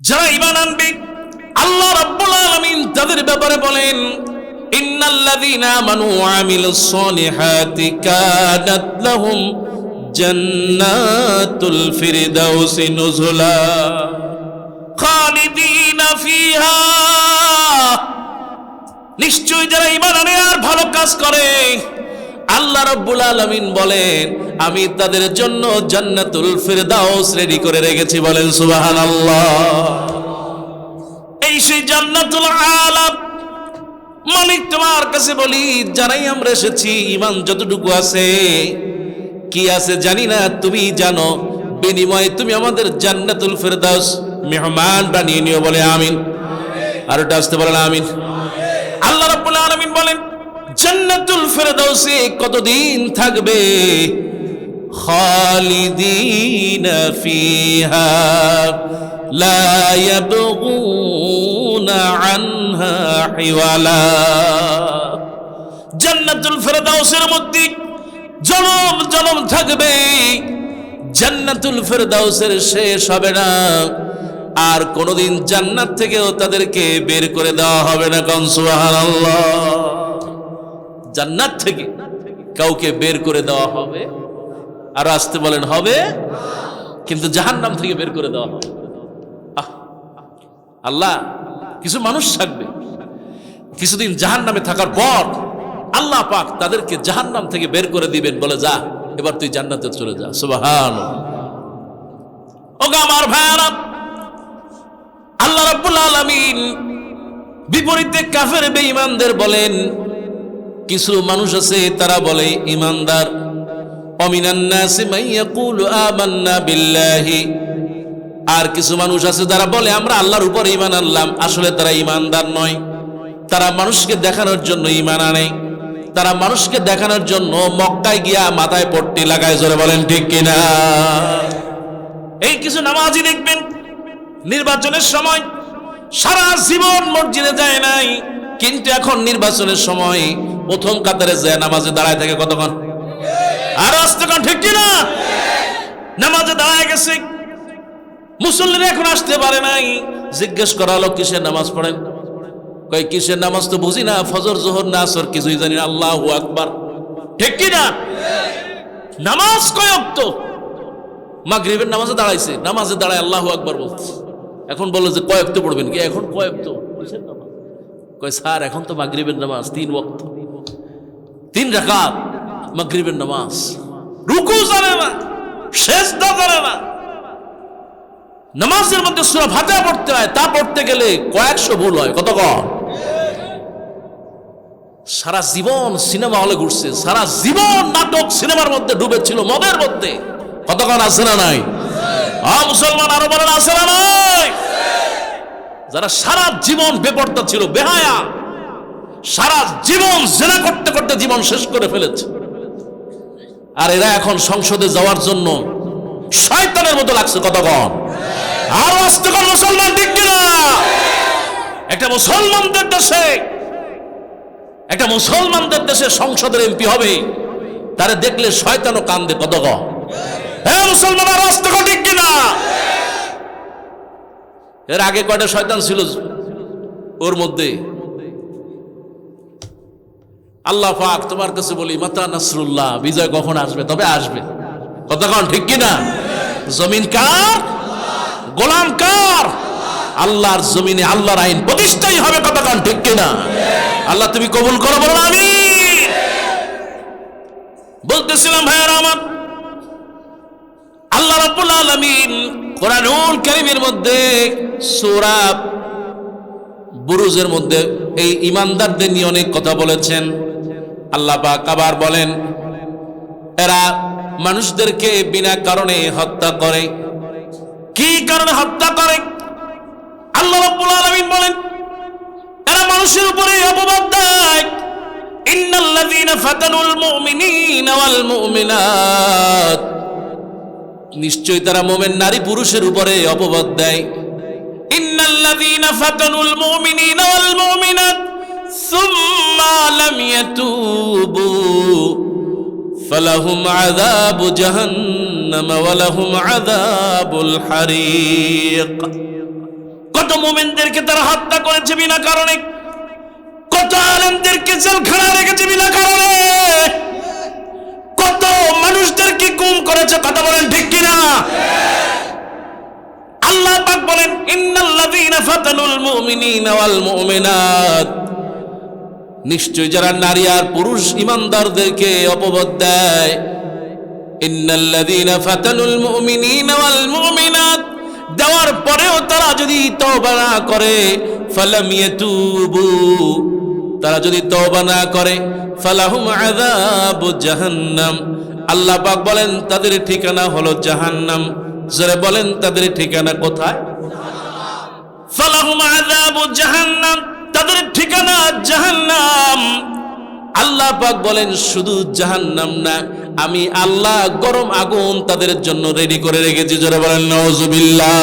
যারা ইমান আনবে, আল্লাহ রাব্বুল আলামিন তাদের ব্যাপারে বলেন, ইন্নাল্লাযীনা আমানু ওয়া আমিলুস সলিহাতি কানাত লাহুম জান্নাতুল ফিরদাউসি নুজুলা খালিদিনা ফিহা। নিশ্চয় যারা ইমান আনে আর ভালো কাজ করে আল্লাহ রাব্বুল আলামিন বলেন, আমি তাদের জন্য জান্নাতুল ফিরদাউস রেডি করে রেখেছি, বলেন সুবহানাল্লাহ। এই সেই জান্নাতুল আলাম, মালিক তোমার কাছে বলি জানাই আমরা এসেছি ইমান যতটুকু আছে, কি আছে জানি না, তুমি জানো, বিনিময়ে তুমি আমাদের জান্নাতুল ফেরদাউস মেহমান বানিয়ে নিও, বলে আমিন। আর ওটা আসতে বলেন, আমিন আল্লাহ রাব্বুল আলামিন বলেন জান্নাতুল ফেরদাউসে কতদিন থাকবে? খালিদিনা ফিহা লা ইয়াবগুনা আনহা হিওয়ালা। জান্নাতুল ফেরদাউসের মধ্যে জনম জনম থাকবে। জান্নাতুল ফেরদাউসের শেষ হবে না। আর কোনোদিন জান্নাত থেকেও তাদেরকে বের করে দেওয়া হবে না কন সুবহানাল্লাহ। জান্নাত থেকে কাউকে বের করে দেওয়া হবে। আর আসতে বলেন, হবে? কিন্তু জাহান্নাম থেকে বের করে দেওয়া হবে! আল্লাহ, কিছু মানুষ থাকবে। কিছুদিন জাহান্নামে থাকার পর আল্লাহ পাক তাদেরকে জাহান্নাম থেকে বের করে দিবেন, বলে, যা, এবার তুই জান্নাতে চলে যা। সুবাহান ওগা আমার ভাইয়ারা, আল্লাহ রাব্বুল আলামিন বিপরীতে কাফের বেঈমানদের বলেন কিছু মানুষ আছে, তারা বলে, ইমানদার। মান আর কিছু মানুষ আছে, যারা বলে, আমরা আল্লাহর উপর ইমান আনলাম। আসলে তারা ইমানদার নয়। তারা মানুষকে দেখানোর জন্য ঈমান আনে। তারা মানুষকে দেখানোর জন্য মক্কায় গিয়া মাথায় পট্টি লাগায়, জোরে বলেন ঠিক কিনা? এই কিছু নামাজি দেখবেন, নির্বাচনের সময় সারা জীবন মসজিদে যায় নাই, কিন্তু এখন নির্বাচনের সময় প্রথম কাতারে যে নামাজে দাঁড়ায় থাকে কতক্ষণ? আর আসতেক্ষণ ঠিক কিনা? নামাজে দাঁড়ায় গেছে। মুসল্লিরা এখন আসতে পারে নাই। জিজ্ঞেস করা কিসের নামাজ পড়েন? কই কিসের নামাজ তো বুঝি না, ফজর, জোহর না আসর, কিছুই জানি না। আল্লাহু আকবার। ঠিক কি না নামাজ কয় অক্ত মাগরিবের নামাজে দাঁড়াইছে। নামাজে দাঁড়ায় আল্লাহু আকবার বলছে। এখন বলে যে কয়েক তো পড়বেন কি? এখন কয়েক তো কয়, স্যার, এখন তো মাগরিবের নামাজ, তিন ওয়াক্ত তিন রাকাত মাগরিবের নামাজ। রুকু জানে না শেষদা জানে না। নামাজের মধ্যে সুরা ভাতা পড়তে হয়, তা পড়তে গেলে কয়েকশো ভুল হয়। কত কম সারা জীবন সিনেমা হলে ঘুরছে, সারা জীবন নাটক সিনেমার মধ্যে ডুবেছিল মদের মধ্যে। কতক্ষণ আছে না নাই? মুসলমান আরও বলেন, আছে না নাই? যারা সারা জীবন বেপর্দা ছিল, বেহায়া সারা জীবন জেনা করতে করতে জীবন শেষ করে ফেলেছে। আর এরা এখন সংসদে যাওয়ার জন্য শয়তানের মতো লাগছে, কতক্ষণ? আর আসতে কোন মুসলমান ঠিক কিনা? একটা মুসলমানদের দেশে, একটা মুসলমানদের দেশে সংসদের এমপি হবে, তারে দেখলে শয়তানও কান্দে, কতক্ষণ? হ্যাঁ মুসলমান, আর আসতে কোন ঠিক কিনা? এর আগে কয়টা শয়তান ছিল ওর মধ্যে? আল্লাহ পাক তোমার কাছে বলি, মাতা নাসরুল্লাহ, বিজয় কখন আসবে? তবে আসবে। কতক্ষণ ঠিক কিনা জমিন কার? গোলাম কার? আল্লাহর জমিনে আল্লাহর আইন প্রতিষ্ঠাই হবে কতক্ষণ ঠিক কিনা আল্লাহ তুমি কবুল করো, বলো আমি। বলতেছিলাম, ভাইয়ার আমার, আল্লাহ রাব্বুল আলামিন কোরআনুল কারীমের মধ্যে, সূরা বুরুজের মধ্যে এই ইমানদারদের নিয়ে অনেক কথা বলেছেন। আল্লাহ পাক আবার বলেন, এরা মানুষদেরকে বিনা কারণে হত্যা করে। কি কারণে হত্যা করে? আল্লাহ রাব্বুল আলামিন বলেন, এরা মানুষের উপরে অপবাদ দেয়। নিশ্চয় তারা মোমেন নারী পুরুষের উপরে অপবাদ দেয়। ইন্নাল্লাযীনা ফাতানুল মুমিনিনা ওয়াল মুমিনাত। সুম্মা লাম ইয়াতুবু, ফালাহুম আযাবু জাহান্নাম ওয়া লাহুম আযাবুল হারিক। কত মুমিনদেরকে তারা হত্যা করেছে বিনা কারণে, কত আলেমদেরকে জেলখানায় রেখেছে বিনা কারণে, কত মানুষদেরকে কুম করেছে, কথা বলেন ঠিক কিনা? আল্লাহ পাক বলেন, ইন্নাল্লাযীনা ফাতানুল মুমিনিনা ওয়াল মুমিনাত। নিশ্চয় যারা নারী আর পুরুষ ইমানদারদেরকে অপবাদ দেয়। দেওয়ার পরেও তারা যদি তারা যদি করে, ফালাহুম জাহান্নাম। আল্লাহ পাক বলেন, তাদের ঠিকানা হলো জাহান্নাম। জোরে বলেন, তাদের ঠিকানা কোথায়? ফালাহুম আযাবু জাহান্নাম। তাদের ঠিকানা জাহান্নাম। আল্লাহ পাক বলেন, শুধু জাহান্নাম না, আমি আল্লাহ গরম আগুন তাদের জন্য রেডি করে রেখেছি। যারা বলেন নওজুবিল্লাহ